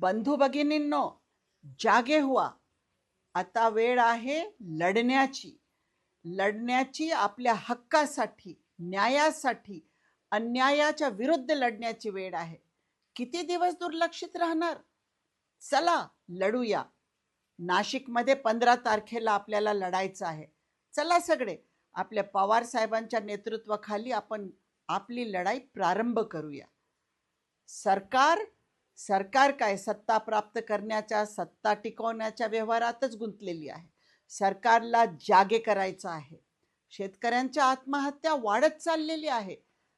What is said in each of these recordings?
बंधू भगिनींनो जागे हुआ. आता वेळ आहे लढण्याची. लढण्याची आपल्या हक्कासाठी न्यायासाठी अन्यायाच्या विरुद्ध लढण्याची वेळ आहे. किती दिवस दुर्लक्षित राहणार? चला लढूया. नाशिकमध्ये पंधरा तारखेला आपल्याला लढायचं आहे. चला सगळे आपल्या पवार साहेबांच्या नेतृत्वाखाली आपण आपली लढाई प्रारंभ करूया. सरकार सरकार काय सत्ता प्राप्त करण्याच्या सत्ता टिकवण्याच्या व्यवहारातच गुंतलेली आहे. सरकारला जागे करायचं आहे. शेतकऱ्यांच्या आत्महत्या वाढत चाललेली आहे.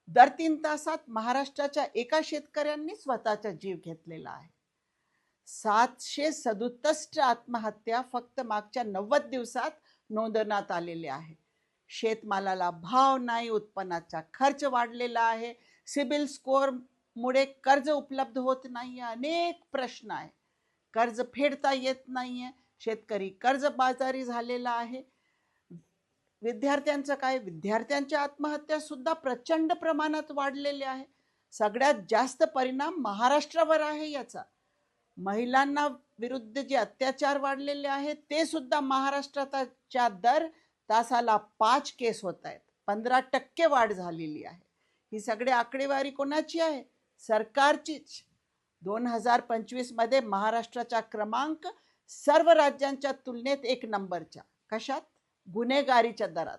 दर तीन तासात महाराष्ट्राच्या एका शेतकऱ्यांनी स्वतःचा जीव घेतलेला आहे. सातशे सदुसष्ट आत्महत्या फक्त मागच्या नव्वद दिवसात नोंदवण्यात आलेल्या आहे शेतमालाला भाव नाही उत्पन्नाचा खर्च वाढलेला आहे. सिबिल स्कोअर मुळे कर्ज उपलब्ध होत नाही अनेक प्रश्न आहे. कर्ज फेडता येत नाहीये. शेतकरी कर्जबाजारी झालेला आहे. विद्यार्थ्यांचं काय? विद्यार्थ्यांच्या आत्महत्या सुद्धा प्रचंड प्रमाणात वाढलेल्या आहे. सगळ्यात जास्त परिणाम महाराष्ट्रावर आहे याचा. महिलांना विरुद्ध जे अत्याचार वाढलेले आहेत ते सुद्धा महाराष्ट्राच्या दर तासाला पाच केस होत आहेत. पंधरा टक्के वाढ झालेली आहे. ही सगळी आकडेवारी कोणाची आहे? सरकारचीच दोन हजार पंचवीसमध्ये महाराष्ट्राचा क्रमांक सर्व राज्यांच्या तुलनेत एक नंबरच्या. कशात? गुन्हेगारीच्या दरात.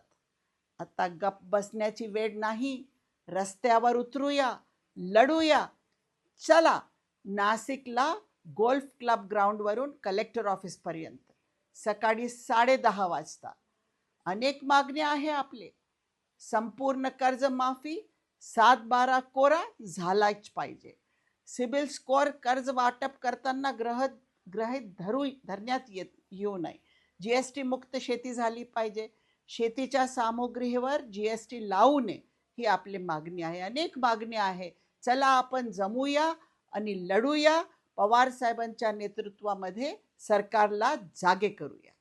आता गप बसण्याची वेळ नाही. रस्त्यावर उतरूया लढूया. चला नाशिकला गोल्फ क्लब ग्राउंडवरून कलेक्टर ऑफिसपर्यंत सकाळी साडेदहा वाजता. अनेक मागण्या आहे आपले. संपूर्ण कर्जमाफी सात बारा कोरा झालाच पाहिजे. सिबिल स्कोअर कर्ज वाटप करताना ग्रह ग्रहित धरू धरण्यात येत येऊ नये. जी एस टी मुक्त शेती झाली पाहिजे. शेतीच्या सामुग्रीवर जी एस टी लावू नये ही आपली मागणी आहे. अनेक मागणी आहे. चला आपण जमूया आणि लढूया. पवार साहेबांच्या नेतृत्वामध्ये सरकारला जागे करूया.